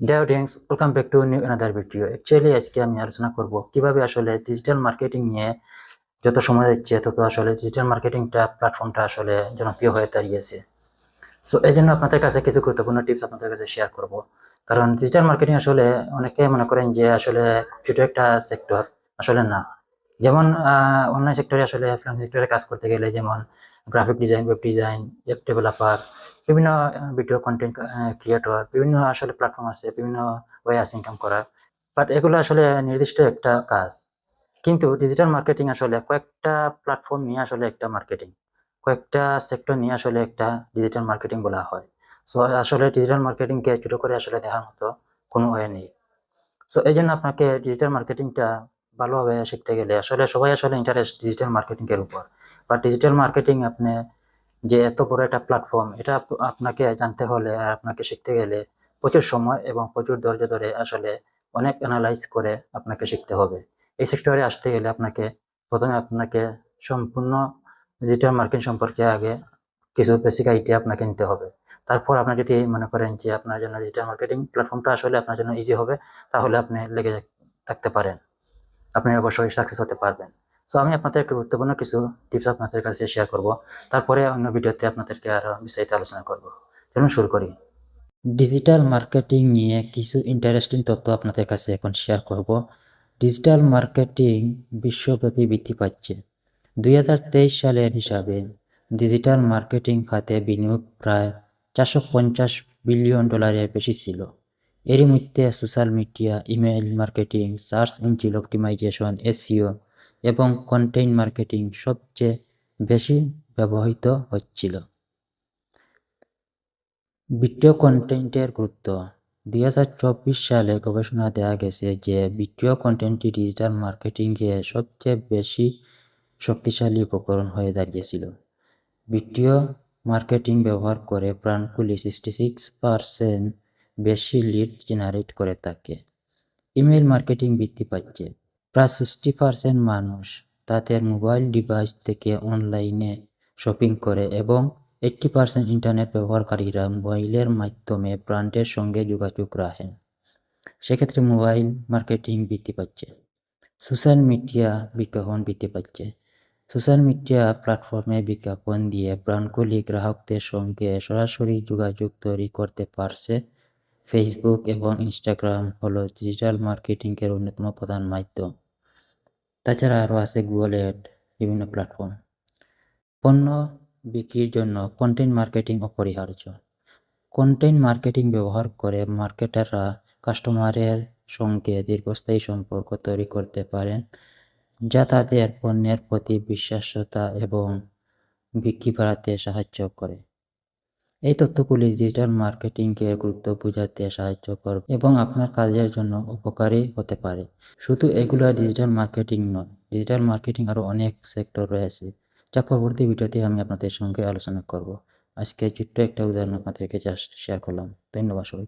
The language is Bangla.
Dear audience welcome back to new another video actually আজকে আমি আলোচনা করব কীভাবে আসলে ডিজিটাল মার্কেটিং নিয়ে যত সময় যাচ্ছে, তত আসলে ডিজিটাল মার্কেটিংটা প্ল্যাটফর্মটা আসলে জনপ্রিয় হয়ে দাঁড়িয়েছে। সো এই জন্য আপনাদের কাছে কিছু গুরুত্বপূর্ণ টিপস আপনাদের কাছে শেয়ার করব। কারণ ডিজিটাল মার্কেটিং আসলে অনেকে মনে করেন যে আসলে ছোট একটা সেক্টর আসলে না। যেমন অনলাইন সেক্টরে আসলে সেক্টরে কাজ করতে গেলে যেমন graphic design web design web developer বিভিন্ন ভিডিও কন্টেন্ট ক্রিয়েটর বিভিন্ন আসলে প্ল্যাটফর্ম আছে, বিভিন্ন ওয়ে আছে ইনকাম করার বাট এগুলো আসলে নির্দিষ্ট একটা কাজ। কিন্তু ডিজিটাল মার্কেটিং আসলে কয়েকটা প্ল্যাটফর্ম নিয়ে আসলে একটা মার্কেটিং কয়েকটা সেক্টর নিয়ে আসলে একটা ডিজিটাল মার্কেটিং বলা হয়। সো আসলে ডিজিটাল মার্কেটিংকে ছোটো করে আসলে দেখার মতো কোনো ওয়ে নেই। সো এই জন্য আপনাকে ডিজিটাল মার্কেটিংটা ভালোভাবে শিখতে গেলে আসলে সবাই আসলে ইন্টারেস্ট ডিজিটাল মার্কেটিংয়ের উপর। বা ডিজিটাল মার্কেটিং আপনি যে এত বড় একটা প্ল্যাটফর্ম এটা আপনাকে জানতে হলে আর আপনাকে শিখতে গেলে প্রচুর সময় এবং প্রচুর ধৈর্য ধরে আসলে অনেক অ্যানালাইজ করে আপনাকে শিখতে হবে। এই সেক্টরে আসতে গেলে আপনাকে প্রথমে আপনাকে সম্পূর্ণ ডিজিটাল মার্কেটিং সম্পর্কে আগে কিছু বেসিক আইডিয়া আপনাকে নিতে হবে। তারপর আপনি যদি মনে করেন যে আপনার জন্য ডিজিটাল মার্কেটিং প্ল্যাটফর্মটা আসলে আপনার জন্য ইজি হবে, তাহলে আপনি লেগে থাকতে পারেন। আপনি অবশ্যই সাকসেস হতে পারবেন। সো আমি আপনাদের গুরুত্বপূর্ণ কিছু টিপস আপনাদের কাছে শেয়ার করব। তারপরে অন্য ভিডিওতে আপনাদেরকে আরও বিস্তারিত আলোচনা করব। চলুন শুরু করি। ডিজিটাল মার্কেটিং নিয়ে কিছু ইন্টারেস্টিং তথ্য আপনাদের কাছে এখন শেয়ার করব। ডিজিটাল মার্কেটিং বিশ্বব্যাপী বৃদ্ধি পাচ্ছে। দুই হাজার তেইশ সালের হিসাবে ডিজিটাল মার্কেটিং খাতে বিনিয়োগ প্রায় চারশো পঞ্চাশ বিলিয়ন ডলারের বেশি ছিল। এরই মধ্যে social media email marketing search engine optimisation SEO এবং কন্টেন্ট মার্কেটিং সবচেয়ে বেশি ব্যবহৃত হচ্ছিল। ভিডিও কন্টেন্টের গুরুত্ব। দুই সালে গবেষণা দেখা গেছে যে ভিডিও কন্টেন্টটি ডিজিটাল মার্কেটিংয়ে সবচেয়ে বেশি শক্তিশালী উপকরণ হয়ে দাঁড়িয়েছিল। ভিডিও মার্কেটিং ব্যবহার করে ব্র্যান্ডগুলি সিক্সটি সিক্স পারসেন্ট বেশি লিড জেনারেট করে থাকে। ইমেল মার্কেটিং বৃদ্ধি পাচ্ছে। প্রায় সিক্সটি পারসেন্ট মানুষ তাদের মোবাইল ডিভাইস থেকে অনলাইনে শপিং করে এবং এইট্টি পারসেন্ট ইন্টারনেট ব্যবহারকারীরা মোবাইলের মাধ্যমে ব্র্যান্ডের সঙ্গে যোগাযোগ রাখেন। সেক্ষেত্রে মোবাইল মার্কেটিং বৃদ্ধি পাচ্ছে সোশ্যাল মিডিয়া বিজ্ঞাপন বৃদ্ধি পাচ্ছে সোশ্যাল মিডিয়া প্ল্যাটফর্মে বিজ্ঞাপন দিয়ে ব্র্যান্ডগুলি গ্রাহকদের সঙ্গে সরাসরি যোগাযোগ তৈরি করতে পারছে ফেসবুক এবং ইনস্টাগ্রাম হলো ডিজিটাল মার্কেটিংয়ের অন্যতম প্রধান মাধ্যম। তাছাড়া আরও আছে গুগল অ্যাড বিভিন্ন প্ল্যাটফর্ম পণ্য বিক্রির জন্য কন্টেন্ট মার্কেটিং অপরিহার্য। কন্টেন্ট মার্কেটিং ব্যবহার করে মার্কেটাররা কাস্টমারের সঙ্গে দীর্ঘস্থায়ী সম্পর্ক তৈরি করতে পারেন, যা তাদের পণ্যের প্রতি বিশ্বাসতা এবং বিক্রি বাড়াতে সাহায্য করে। এই তথ্যগুলি ডিজিটাল মার্কেটিংকে গুরুত্ব বোঝাতে সাহায্য করবে এবং আপনার কাজের জন্য উপকারী হতে পারে। শুধু এগুলো ডিজিটাল মার্কেটিং নয় ডিজিটাল মার্কেটিং আরও অনেক সেক্টর রয়েছে, যা পরবর্তী ভিডিওতে আমি আপনাদের সঙ্গে আলোচনা করব। আজকে ছোট্ট একটা উদাহরণ আপনাদেরকে জাস্ট শেয়ার করলাম। ধন্যবাদ সবাই